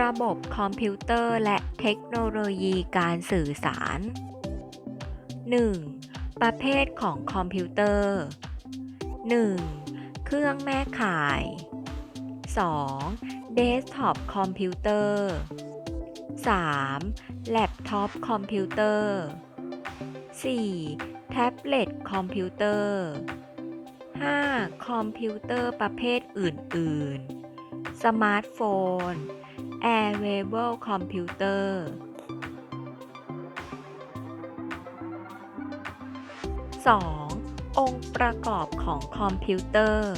ระบบคอมพิวเตอร์และเทคโนโลยีการสื่อสาร 1. ประเภทของคอมพิวเตอร์ 1. เครื่องแม่ข่าย 2. เดสก์ท็อปคอมพิวเตอร์ 3. แล็ปท็อปคอมพิวเตอร์ 4. แท็บเล็ตคอมพิวเตอร์ 5. คอมพิวเตอร์ประเภทอื่น ๆ สมาร์ทโฟน Airable Computer 2. องค์ประกอบของคอมพิวเตอร์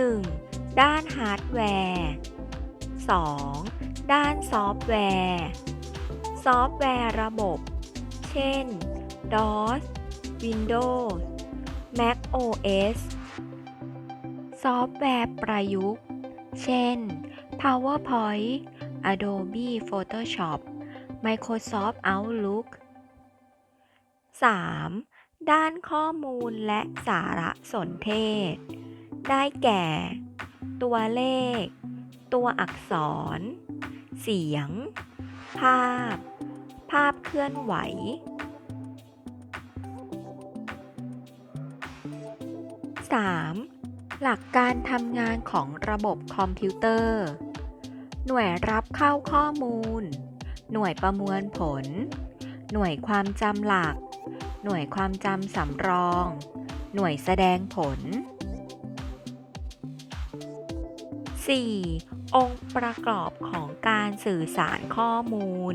1. ด้านฮาร์ดแวร์ 2. ด้านซอฟต์แวร์ ซอฟต์แวร์ระบบ เช่น DOS Windows Mac OS ซอฟต์แวร์ประยุกต์ เช่น PowerPoint Adobe Photoshop Microsoft Outlook 3. ด้านข้อมูลและสารสนเทศ ได้แก่ ตัวเลข ตัวอักษร เสียง ภาพ ภาพเคลื่อนไหว 3. หลักการทำงานของระบบคอมพิวเตอร์ หน่วยรับเข้าข้อมูล หน่วยประมวลผล หน่วยความจำหลัก หน่วยความจำสำรอง หน่วยแสดงผล 4. องค์ประกอบของการสื่อสารข้อมูล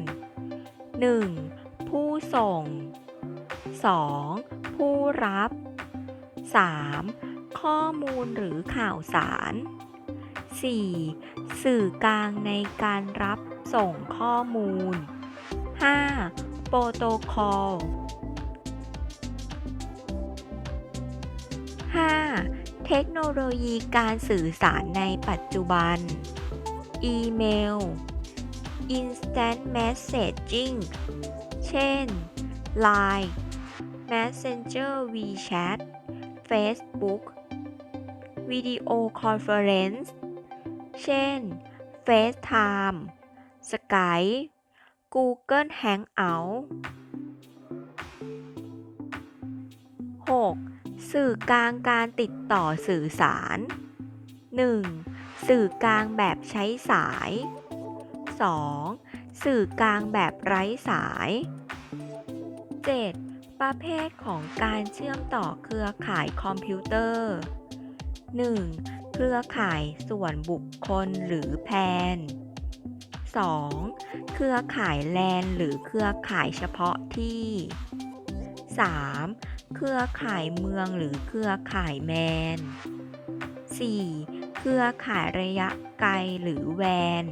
1. ผู้ส่ง 2. ผู้รับ 3. ข้อมูลหรือข่าวสาร 4. สื่อกลางในการรับส่งข้อมูล 5. โปรโตคอล 5. เทคโนโลยีการสื่อสารในปัจจุบัน อีเมล Instant Messaging เช่น Line Messenger WeChat Facebook วิดีโอคอนเฟอเรนซ์เช่น FaceTime Skype Google Hangout 6. สื่อกลางการติดต่อสื่อสาร 1. สื่อกลางแบบใช้สาย 2. สื่อกลางแบบไร้สาย 7. ประเภทของการเชื่อมต่อเครือข่ายคอมพิวเตอร์ 1. เครือข่ายส่วนบุคคลหรือแพน 2. เครือข่ายแลนหรือเครือข่ายเฉพาะที่ 3. เครือข่ายเมืองหรือเครือข่ายแมน 4. เครือข่ายระยะไกลหรือแวน